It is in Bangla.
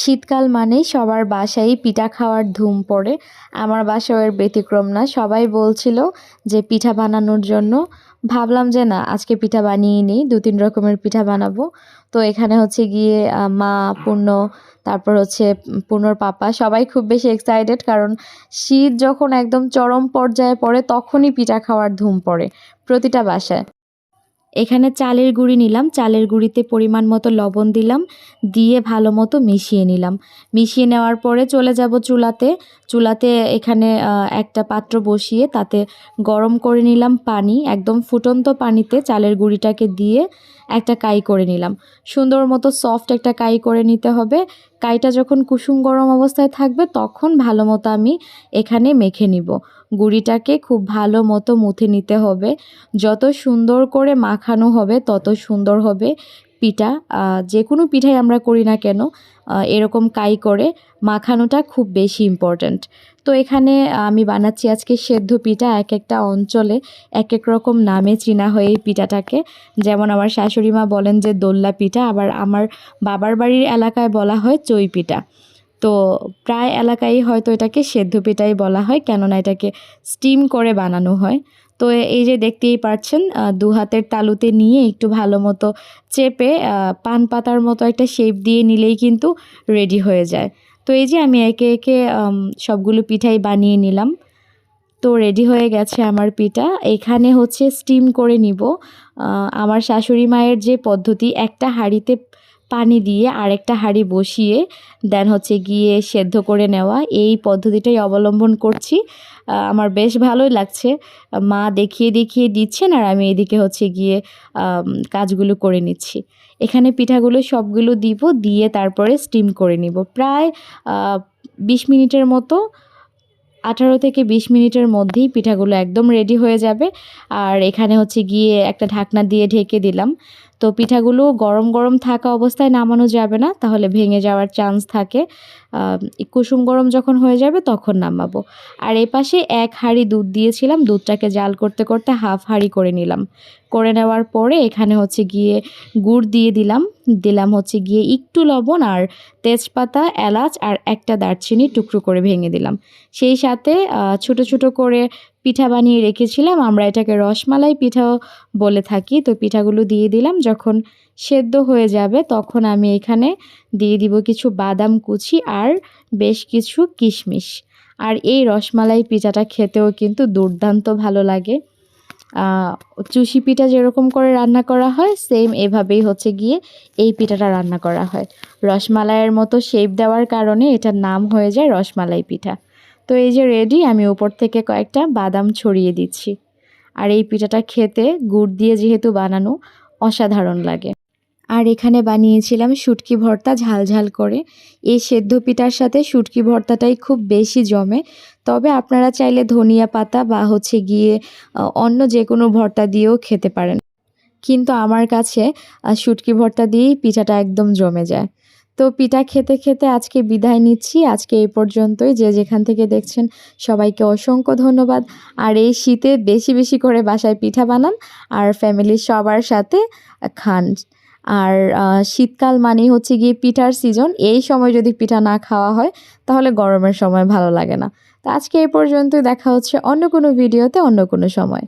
শীতকাল মানেই সবার বাসায় পিঠা খাওয়ার ধুম পড়ে। আমার বাসাও এর ব্যতিক্রম না। সবাই বলছিল যে পিঠা বানানোর জন্য। ভাবলাম যে না, আজকে পিঠা বানিয়ে নিই দু তিন রকমের পিঠা বানাবো। তো এখানে হচ্ছে গিয়ে মা, পূর্ণ, তারপর হচ্ছে পূর্ণর পাপা সবাই খুব বেশি এক্সাইটেড কারণ শীত যখন একদম চরম পর্যায়ে পড়ে, তখনই পিঠা খাওয়ার ধুম পড়ে প্রতিটা বাসায়। এখানে চালের গুঁড়ি নিলাম। চালের গুঁড়িতে পরিমাণ মতো লবণ দিলাম। দিয়ে ভালো মতো মিশিয়ে নিলাম। মিশিয়ে নেওয়ার পরে চলে যাব চুলাতে। চুলাতে এখানে একটা পাত্র বসিয়ে তাতে গরম করে নিলাম পানি, একদম ফুটন্ত পানিতে চালের গুঁড়িটাকে দিয়ে একটা কাই করে নিলাম। সুন্দর মতো সফট একটা কাই করে নিতে হবে। কাইটা যখন কুসুম গরম অবস্থায় থাকবে, তখন ভালো মতো আমি এখানে মেখে নিব। গুঁড়িটাকে খুব ভালো মতো মুথে নিতে হবে। যত সুন্দর করে মাখানো হবে, তত সুন্দর হবে পিঠা। যে কোনো পিঠাই আমরা করি না কেন এরকম কাই করে মাখানোটা খুব বেশি ইম্পর্ট্যান্ট তো এখানে আমি বানাচ্ছি আজকে সেদ্ধ পিঠা এক একটা অঞ্চলে এক এক রকম নামে চিনা হয়ে এই পিঠাটাকে। যেমন আমার শাশুড়ি মা বলেন যে দোল্লা পিঠা, আবার আমার বাবার বাড়ির এলাকায় বলা হয় চই পিঠা তো প্রায় এলাকায় হয়তো এটাকে সেদ্ধ পিঠাই বলা হয়, কেননা এটাকে স্টিম করে বানানো হয়। তো এই যে দেখতেই পাচ্ছেন দু হাতের তালুতে নিয়ে একটু ভালো মতো চেপে পান পাতার মতো একটা শেপ দিয়ে নিলেই কিন্তু রেডি হয়ে যায়। তো এই যে আমি একে একে সবগুলো পিঠাই বানিয়ে নিলাম। তো রেডি হয়ে গেছে আমার পিঠা। এখানে হচ্ছে স্টিম করে নিব। আমার শাশুড়ি মায়ের যে পদ্ধতি, একটা হাঁড়িতে পানি দিয়ে আরেকটা হাঁড়ি বসিয়ে দেন হচ্ছে গিয়ে সেদ্ধ করে নেওয়া। এই পদ্ধতিটাই অবলম্বন করছি। আমার বেশ ভালোই লাগছে। মা দেখিয়ে দেখিয়ে দিচ্ছেন আর আমি এদিকে হচ্ছে গিয়ে কাজগুলো করে নিচ্ছি। এখানে পিঠাগুলো সবগুলো দিব, দিয়ে তারপরে স্টিম করে নিব। প্রায় বিশ মিনিটের মতো, আঠারো থেকে বিশ মিনিটের মধ্যেই পিঠাগুলো একদম রেডি হয়ে যাবে। আর এখানে হচ্ছে গিয়ে একটা ঢাকনা দিয়ে ঢেকে দিলাম। তো পিঠাগুলো গরম গরম থাকা অবস্থায় নামানো যাবে না, তাহলে ভেঙে যাওয়ার চান্স থাকে। কুসুম গরম যখন হয়ে যাবে তখন নামাবো। আর এ পাশে এক হাঁড়ি দুধ দিয়েছিলাম, দুধটাকে জাল করতে করতে হাফ হাঁড়ি করে নিলাম। করে নেওয়ার পরে এখানে হচ্ছে গিয়ে গুড় দিয়ে দিলাম। দিলাম হচ্ছে গিয়ে একটু লবণ আর তেজপাতা, এলাচ আর একটা দারচিনি টুকরো করে ভেঙে দিলাম। সেই সাথে ছোট ছোট করে পিঠা বানিয়ে রেখেছিলাম। আমরা এটাকে রসমালাই পিঠাও বলে থাকি। তো পিঠাগুলো দিয়ে দিলাম। যখন সেদ্ধ হয়ে যাবে, তখন আমি এখানে দিয়ে দিব কিছু বাদাম কুচি আর বেশ কিছু কিশমিশ। আর এই রসমালাই পিঠাটা খেতেও কিন্তু দুর্দান্ত ভালো লাগে। চুষি পিঠা যেরকম করে রান্না করা হয় সেম এভাবেই হচ্ছে গিয়ে এই পিঠাটা রান্না করা হয়। রসমালাইয়ের মতো শেপ দেওয়ার কারণে এটার নাম হয়ে যায় রসমালাই পিঠা। তো এই যে রেডি আমি উপর থেকে কয়েকটা বাদাম ছড়িয়ে দিচ্ছি। আর এই পিঠাটা খেতে গুড় দিয়ে যেহেতু বানানো, অসাধারণ লাগে। আর এখানে বানিয়েছিলাম শুটকি ভর্তা ঝাল ঝাল করে। এই সেদ্ধ পিঠার সাথে শুটকি ভর্তাটাই খুব বেশি জমে। তবে আপনারা চাইলে ধনিয়া পাতা বা হচ্ছে গিয়ে অন্য যে কোনো ভর্তা দিয়েও খেতে পারেন। কিন্তু আমার কাছে শুটকি ভর্তা দিয়েই পিঠাটা একদম জমে যায়। তো পিঠা খেতে খেতে আজকে বিদায় নিচ্ছি। আজকে এই পর্যন্তই। যে যেখান থেকে দেখছেন, সবাইকে অসংখ্য ধন্যবাদ। আর এই শীতে বেশি বেশি করে বাসায় পিঠা বানান আর ফ্যামিলির সবার সাথে খান। আর শীতকাল মানেই হচ্ছে গিয়ে পিঠার সিজন। এই সময় যদি পিঠা না খাওয়া হয়, তাহলে গরমের সময় ভালো লাগে না। তো আজকে এই পর্যন্তই। দেখা হচ্ছে অন্য কোনো ভিডিওতে অন্য কোনো সময়।